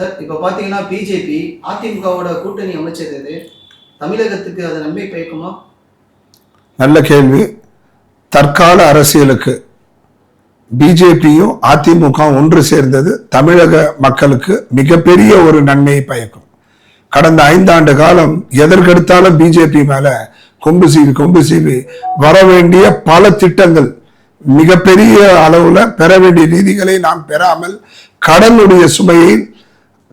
Sir இப்போ பார்த்தீங்கன்னா BJP அதிமுகவோட கூட்டணி அமைச்சது எது? தமிழகத்துக்கு அது நன்மை பயக்குமா நல்ல கேள்வி. தற்கால அரசியலுக்கு பிஜேபியும் அதிமுக ஒன்று சேர்ந்தது தமிழக மக்களுக்கு மிகப்பெரிய ஒரு நன்மையை பயக்கும். கடந்த ஐந்தாண்டு காலம் எதற்கெடுத்தாலும் பிஜேபி மேல கொம்பு சீவி கொம்பு சீவி வர வேண்டிய பல திட்டங்கள் மிகப்பெரிய அளவுல பெற வேண்டிய நிதிகளை நாம் பெறாமல் கடனுடைய சுமையை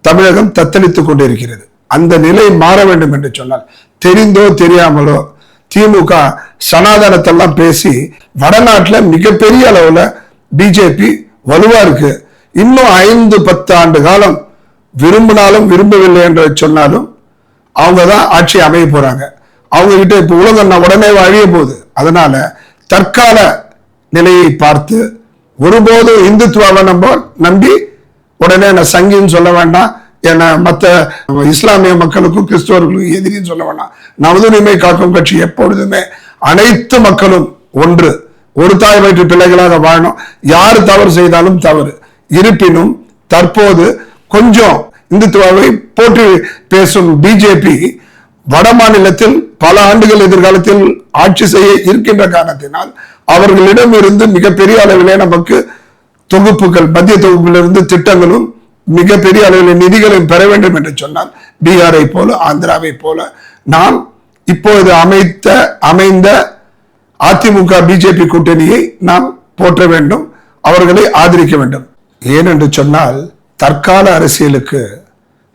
தமிழகம் தத்தளித்துக் கொண்டிருக்கிறது. அந்த நிலை மாற வேண்டும் என்று சொன்னால் தெரிந்தோ தெரியாமலோ திமுக சனாதனத்தெல்லாம் பேசி வடநாட்டுல மிகப்பெரிய அளவுல பிஜேபி வலுவா இருக்கு. இன்னும் ஐந்து பத்து ஆண்டு காலம் விரும்பினாலும் விரும்பவில்லை என்று சொன்னாலும் அவங்க தான் ஆட்சி அமைய போறாங்க. அவங்க கிட்ட இப்போ உலகம் நான் உடனே அழிய போகுது. அதனால தற்கால நிலையை பார்த்து ஒருபோதும் இந்துத்துவாவை நம்ம நம்பி உடனே நான் சங்கின்னு சொல்ல வேண்டாம். என்ன மற்ற இஸ்லாமிய மக்களுக்கும் கிறிஸ்தவர்களுக்கும் எதிரின்னு சொல்ல வேண்டாம். நமதுரிமை காக்கும் கட்சி எப்பொழுதுமே அனைத்து மக்களும் ஒன்று. ஒரு தாய் வயிற்று பிள்ளைகளாக வாழணும். யார் தவறு செய்தாலும் தவறு. இருப்பினும் தற்போது கொஞ்சம் இந்துத்துவாவை போற்றி பேசும் பிஜேபி வட மாநிலத்தில் பல ஆண்டுகள் எதிர்காலத்தில் ஆட்சி செய்ய இருக்கின்ற காரணத்தினால் அவர்களிடம் இருந்து மிகப்பெரிய அளவிலே நமக்கு தொகுப்புகள் மத்திய தொகுப்பிலிருந்து திட்டங்களும் மிகப்பெரிய அளவில் நிதிகளையும் பெற வேண்டும் என்று சொன்னால் பீகாரை போல ஆந்திராவை போல நாம் இப்பொழுது அமைத்த அமைந்த அதிமுக பிஜேபி கூட்டணியை நாம் போற்ற வேண்டும் அவர்களை ஆதரிக்க வேண்டும். ஏனென்று சொன்னால் தற்கால அரசியலுக்கு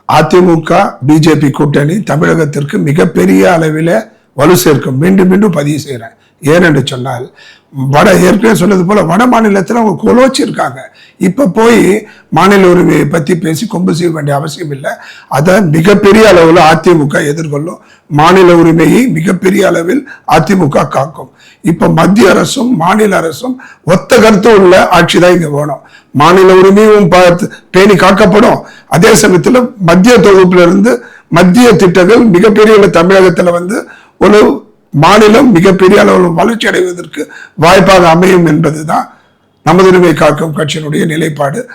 அதிமுக பிஜேபி கூட்டணி தமிழகத்திற்கு மிகப்பெரிய அளவில் வலு சேர்க்கும் மீண்டும் மீண்டும் பதிவு செய்கிறேன் ஏனென்று சொன்னால் வட ஏற்கனவே சொன்னது போல வட மாநிலத்தில் அவங்க குலோச்சிருக்காங்க. இப்போ போய் மாநில உரிமையை பற்றி பேசி கொம்பு செய்ய வேண்டிய அவசியம் இல்லை. அதை மிகப்பெரிய அளவில் அதிமுக எதிர்கொள்ளும். மாநில உரிமையை மிகப்பெரிய அளவில் அதிமுக காக்கும். இப்போ மத்திய அரசும் மாநில அரசும் ஒத்த கருத்து உள்ள ஆட்சி தான் இங்கே வேணும். மாநில உரிமையும் பார்த்து பேணி காக்கப்படும். அதே சமயத்தில் மத்திய தொகுப்பிலிருந்து மத்திய திட்டங்கள் மிகப்பெரிய தமிழகத்தில் வந்து ஒரு மாநிலம் மிகப்பெரிய அளவில் வளர்ச்சி அடைவதற்கு வாய்ப்பாக அமையும் என்பதுதான் நமது உரிமை காக்கும் கட்சியினுடைய நிலைப்பாடு.